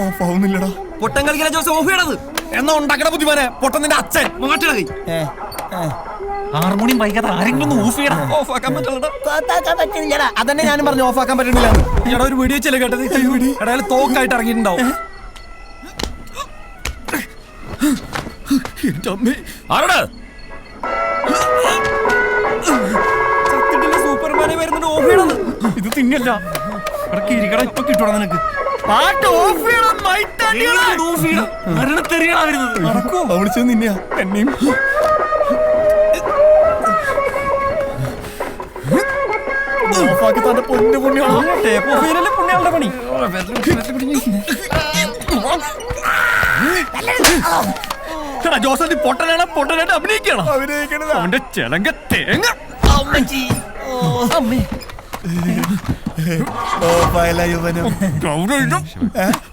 ഓഫാവുന്നില്ലടാ പൊട്ടൻ കളിക്കുന്ന ജോസ് ഓഫ് ചെയ്യണത് എന്നാ ഉണ്ടാക്കണ ബുദ്ധിമാനെ പൊട്ടൻ നിന്റെ അച്ഛൻ. മാറ്റണ കൈ ഹാർമോണിയം വൈകാതെ ആരെങ്കിലും ഒന്ന് ഓഫ് ചെയ്യണം ഓഫ് ആക്കാൻ പറ്റില്ലടാ. അതന്നെ ഞാനും പറഞ്ഞു ഓഫാക്കാൻ പറ്റണില്ല എടാ ഒരു വെടി വെച്ചല്ലേ കേട്ടത്? എടാ തോക്കായിട്ട് ഇറങ്ങിയിട്ടുണ്ടാവും. എന്റെ അമ്മേ. ആരുടെ? ഇത് തിന്നല്ല. ഇടയ്ക്ക് ഇരിക്കട ഇപ്പൊ കിട്ടണം നിനക്ക്. പാട്ട് ഓഫ് ചെയ്യണം. ഓഫ് ചെയ്യണം? മരണത്തെറിയണ വരുന്നത്. നടക്കോ വിളിച്ചത് നിന്നെയാ എന്നെയും ഓഫാക്കി തന്റെ പൊന്നു പുണ്യാളോ. ടേപ്പ് ഓഫ് ചെയ്യലല്ലേ പുണ്യാളുടെ പണി? ജോസഫ് പൊട്ടനാണ്? പൊട്ടനായിട്ട് അഭിനയിക്കണം അവന്റെ ചെലങ്ക തേങ്ങ. ഓഫായല്ല യുവനും.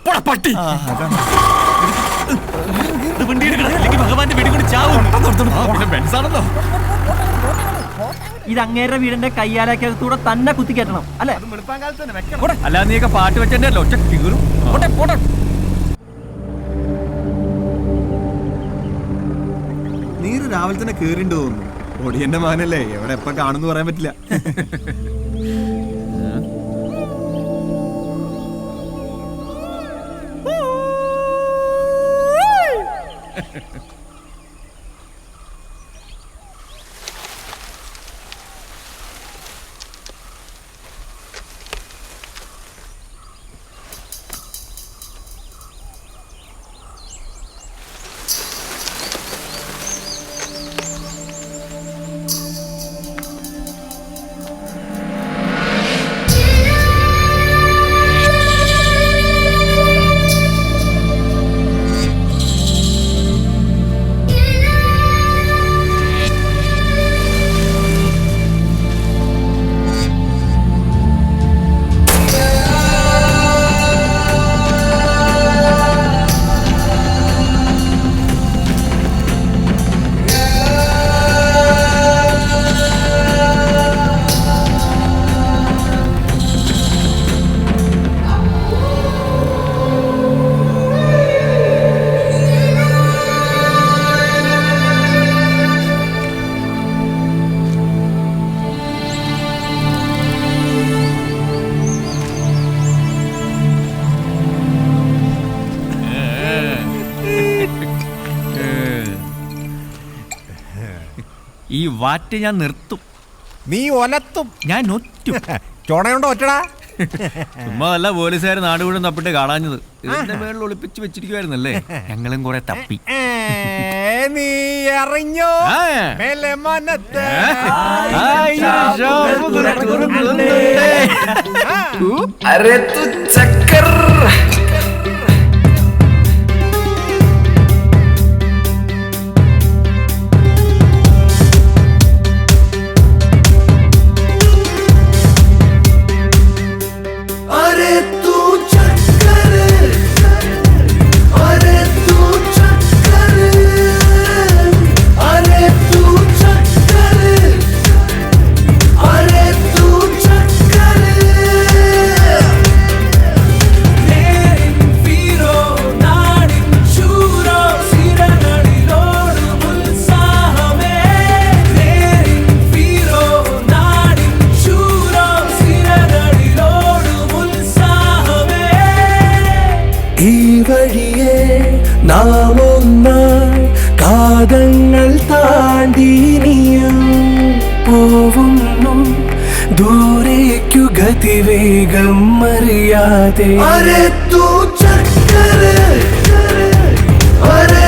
പോടാ, പട്ടി. ഭഗവാന്റെ വെടികൊണ്ട് ചാവും. ആ, പിന്നെ ബെൻസാണല്ലോ ഇത് അങ്ങേരുടെ വീടിന്റെ കയ്യാലക്കകത്തൂടെ തന്നെ കുത്തിക്കയറ്റണം അല്ലെ? അല്ലാതെ നീയൊക്കെ പാട്ട് വെച്ചെന്റെ ഒറ്റ കീറും. പോട്ടെ പോട്ടെ നീര് രാവിലെ തന്നെ കേറിണ്ടോന്നു തോന്നുന്നു. ഒടിയന്റെ മാനല്ലേ എവിടെ എപ്പ കാണുന്നു പറയാൻ പറ്റില്ല. ഈ വാറ്റ് ഞാൻ നിർത്തും. നീ ഒലത്തും. ഞാൻ ഒറ്റും. ചുണയുണ്ടോ ഒറ്റടാ? ചുമ്മാ അല്ല പോലീസുകാർ നാട് മുഴുവൻ തപ്പിട്ട് കാണാഞ്ഞത്. ഇതിന്റെ മേളിൽ ഒളിപ്പിച്ച് വെച്ചിരിക്കുവായിരുന്നല്ലേ? ഞങ്ങളും കുറെ തപ്പി. നീ അറിഞ്ഞോ. മേലെ മനത്ത്. ദൂരേക്കു ഗതിവേഗം അറിയാതെ അരെ തൂ ചക്കര അരെ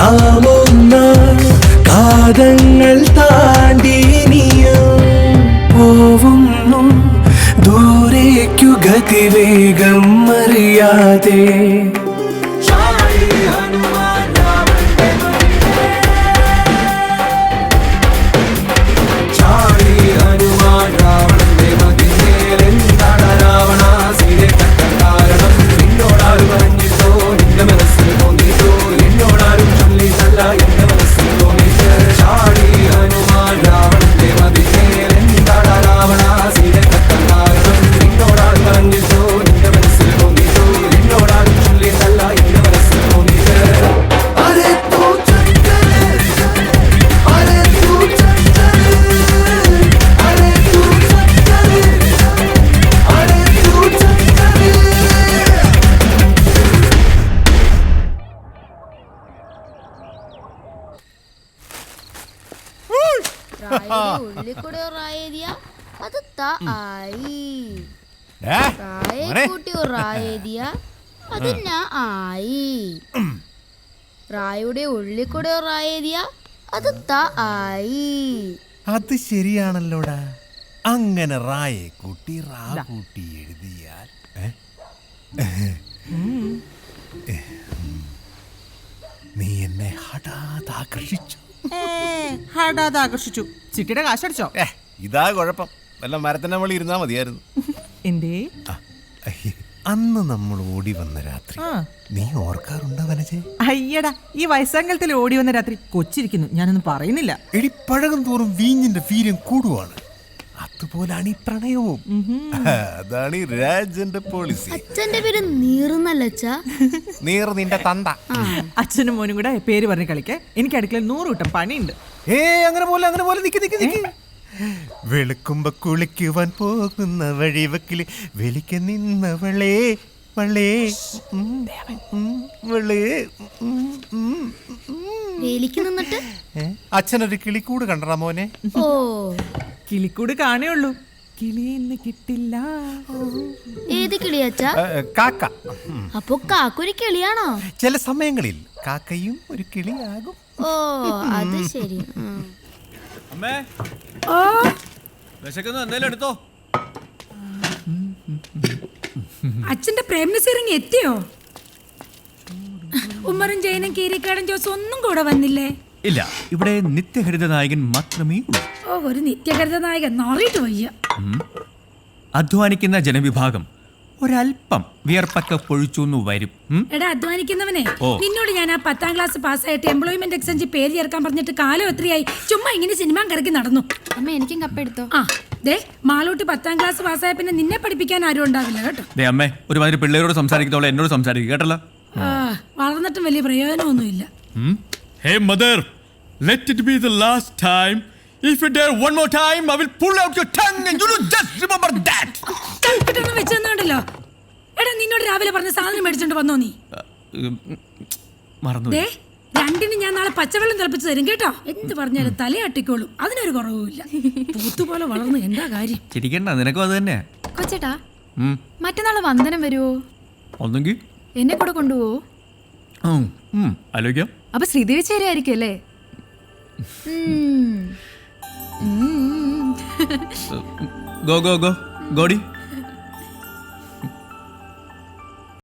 നാം ഒന്ന് കാതങ്ങൾ താണ്ടിനിയും പോവുന്നു. ദൂരേക്കു ഗതിവേഗം അറിയാതെ ഉള്ളിൽ കൂടെ അത് ത ആയി. കൂട്ടി അത് ഞാ ആയി. റായുടെ ഉള്ളിൽ കൂടെ അത് ത ആയി. അത് ശരിയാണല്ലോടാ. അങ്ങനെ റായെ കൂട്ടി റാ കൂട്ടി എഴുതിയാൽ? നീ എന്നെ ഹഠാത് ആകർഷിച്ചു. ഹടാതെ ആകർഷിച്ചു. ചിട്ടിയുടെ കാശടിച്ചോ? ഏ, ഇതാ കുഴപ്പം. വല്ല മരത്തിന്റെ മുകളിൽ ഇരുന്നാ മതിയായിരുന്നു. എന്തേ? ആ, അയ്യേ. അന്ന് നമ്മൾ ഓടി വന്ന രാത്രി. ആ. നീ ഓർക്കാറുണ്ടോ വനജെ? അയ്യടാ ഈ വയസ്സാങ്കലത്തിൽ ഓടി വന്ന രാത്രി കൊച്ചിരിക്കുന്നു. ഞാനൊന്നും പറയുന്നില്ല. എടി പഴകം തോറും വീഞ്ഞിന്റെ വീര്യം കൂടുവാണ്. അതുപോലാണ് ഈ പ്രണയവും. അതാണ് ഈ രാജന്റെ പോളിസി അച്ഛന്റെ പേര് നീറുന്നല്ല അച്ഛാ. നീർ നിന്റെ തന്ത. അച്ഛനും മോനും കൂടെ പേര് പറഞ്ഞ് കളിക്കേ. എനിക്ക് അടുക്കളയിൽ നൂറ് കൂട്ടം പണിയുണ്ട്. ഏ അങ്ങനെ പോലെ അങ്ങനെ പോലെ നിക്ക് നിക്ക് നിക്ക്. വെളുക്കുമ്പോ കുളിക്കുവാൻ പോകുന്ന വഴിവക്കിൽ വെളിക്ക് നിന്നവളേ വളേ. ഉം, ഉം, വളേ. ഉം, ഉം, ഉം. വേലിക്ക് നിന്നിട്ട്? ഏ? അച്ഛനൊരു കിളിക്കൂട് കണ്ടടാ മോനെ. ഓ. കിളിക്കൂട് കാണേ ഉള്ളൂ. കിളിയെന്ന് കിട്ടില്ല. ഏത് കിളിയച്ചാ? ഏ, കാക്ക. ഉം. അപ്പൊ കാക്കൊരു കിളിയാണോ? ചില സമയങ്ങളിൽ കാക്കയും ഒരു കിളിയാകും. ഓ അത് ശരി. ഉം. അമ്മേ. വിശക്കുന്ന എന്തേലും എടുത്തോ? അച്ഛന്റെ പ്രേംനസീറിങ് എത്തിയോ? ഉമ്മറും ജയനും കീരിക്കാടൻ ജോസ് ഒന്നും കൂടെ വന്നില്ലേ? ഇല്ല ഇവിടെ നിത്യഹരിത നായകൻ മാത്രമേ ഉള്ളൂ. ഓ ഒരു നിത്യകരുത നായകൻ. നാറിയിട്ട് വയ്യ. അധ്വാനിക്കുന്ന ജനവിഭാഗം ഒരല്പം വിയർപ്പൊക്കെ പൊഴിച്ചു വരും. എടാ അധ്വാനിക്കുന്നവനെ നിന്നോട് ഞാൻ ആ പത്താം ക്ലാസ് പാസ്സായിട്ട് എംപ്ലോയ്മെന്റ് എക്സ്ചേഞ്ച് പേര് ചേർക്കാൻ പറഞ്ഞിട്ട് കാലം എത്രയായി ചുമ്മാ ഇങ്ങനെ സിനിമ കിടക്കി നടന്നു. അമ്മ എനിക്കും കപ്പെടുത്തോ ആ ദേ മാലോട്ട് പത്താം ക്ലാസ് പാസ്സായ പിന്നെ നിന്നെ പഠിപ്പിക്കാൻ ആരും ഉണ്ടാവില്ല കേട്ടോ. ദേ അമ്മേ ഒരുമാതിരി പിള്ളേരോട് സംസാരിക്കുന്നവളെ എന്നോട് സംസാരിക്കും കേട്ടല്ലോ? വളർന്നിട്ടും വലിയ പ്രയോജനമൊന്നുമില്ല. Hey mother let it be the last time. If you dare one more time, I will pull out your tongue and you will just remember that. കൽപ്പിട്ടൊന്നും വെച്ചെന്നുണ്ടല്ലോ. എടാ നിന്നോട് രാവിലെ പറഞ്ഞ സാധനം മേടിച്ചോണ്ട് വന്നോ നീ? മറന്നു ദേ രണ്ടിന് ഞാൻ നാളെ പച്ചവെള്ളം തിളപ്പിച്ച് തരും കേട്ടോ? എന്ത് പറഞ്ഞാലും തലയാട്ടിക്കോളും അതിനൊരു കുറവുമില്ല. പൂത്തുപോലെ വളർന്നു എന്താ കാര്യം? ചിരിക്കണ്ട നിനക്കും അത് തന്നെ കൊച്ചേട്ടാ മറ്റന്നാൾ വന്ദനം വരുവോ? ഒന്നെങ്കിൽ എന്നെ കൂടെ കൊണ്ടുപോവോ? ആലോചിക്കാം. അപ്പൊ ശ്രീദേവി ചേരായിരിക്കും അല്ലേ? Go go go. ഗോഡി.